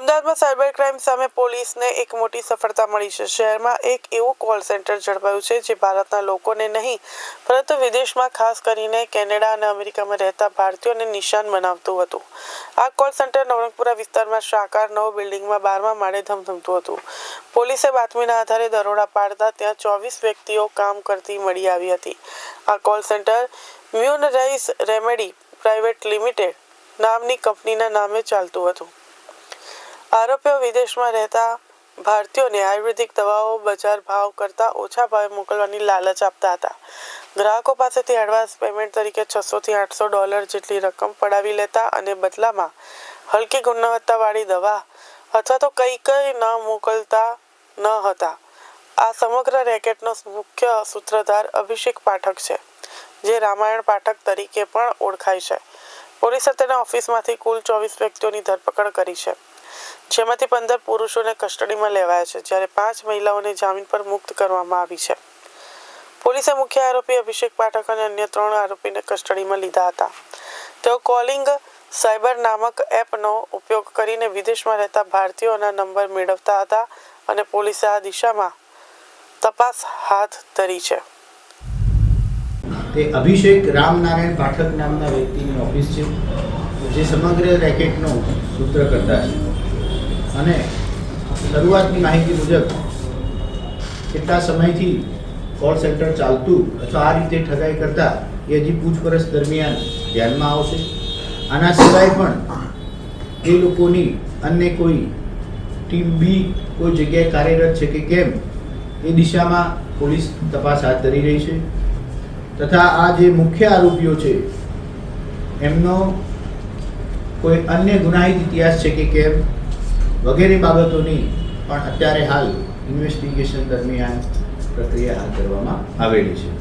અમદાવાદમાં cyber crime સામે પોલીસને એક મોટી સફળતા મળી છે. શહેરમાં એક એવું કોલ સેન્ટર ઝડપાયું છે જે ભારતના લોકોને નહીં, પરંતુ વિદેશમાં ખાસ કરીને કેનેડા અને અમેરિકામાં રહેતા ભારતીયોને નિશાન બનાવતું હતું. આ કોલ સેન્ટર નવરંગપુરા વિસ્તારમાં શાકાર નવ બિલ્ડિંગમાં બારમા માળે ધમધમતું હતું. પોલીસે બાતમીના આધારે દરોડા પાડતા ત્યાં ચોવીસ વ્યક્તિઓ કામ કરતી મળી આવી હતી. આ કોલ સેન્ટર મ્યુનરાઇઝ રેમેડી પ્રાઇવેટ લિમિટેડ નામની કંપનીના નામે ચાલતું હતું. આરોપીઓ વિદેશમાં રહેતા ભારતીયોને આયુર્વેદિક દવાઓ, બજાર ભાવ કરતાં ઓછા ભાવે મોકલવાની લાલચ આપતા હતા. ગ્રાહકો પાસેથી એડવાન્સ પેમેન્ટ તરીકે છસોથી આઠસો ડોલર જેટલી રકમ પડાવી લેતા અને બદલામાં હલકી ગુણવત્તાવાળી દવા અથવા તો કંઈ કંઈ ન મોકલતા ન હતા. આ સમગ્ર રેકેટનો મુખ્ય સૂત્રધાર અભિષેક પાઠક છે, જે રામાયણ પાઠક તરીકે પણ ઓળખાય છે. પોલીસે તેના ઓફિસમાંથી કુલ ચોવીસ વ્યક્તિઓની ધરપકડ કરી છે. જેમાંથી પંદર પુરુષોને કસ્ટડીમાં લેવાયા છે, જ્યારે પાંચ મહિલાઓને જામીન પર મુક્ત કરવામાં આવી છે. પોલીસે મુખ્ય આરોપી અભિષેક પાઠક અને અન્ય ત્રણ આરોપીને કસ્ટડીમાં લીધા હતા. તેઓ કોલિંગ સાયબર નામક એપનો ઉપયોગ કરીને વિદેશમાં રહેતા ભારતીયોના નંબર મેળવતા હતા અને પોલીસે આ દિશામાં તપાસ હાથ ધરી છે. તે અભિષેક રામનારાયણ પાઠક નામના વ્યક્તિની ઓફિસ છે, જે સમગ્ર રેકેટનો સૂત્રકર્તા છે. અને શરૂઆતની માહિતી મુજબ કેટલા સમયથી કોલ સેન્ટર ચાલતું અથવા આ રીતે ઠગાઈ કરતા એ હજી પૂછપરછ દરમિયાન ધ્યાનમાં આવશે. આના સિવાય પણ એ લોકોની અન્ય કોઈ ટીમ બી કોઈ જગ્યાએ કાર્યરત છે કે કેમ એ દિશામાં પોલીસ તપાસ હાથ ધરી રહી છે. તથા આ જે મુખ્ય આરોપીઓ છે, એમનો કોઈ અન્ય ગુનાહિત ઇતિહાસ છે કે કેમ? વગેરે બાબતોની પણ અત્યારે હાલ ઇન્વેસ્ટિગેશન દરમિયાન પ્રક્રિયા હાથ ધરવામાં આવેલી છે.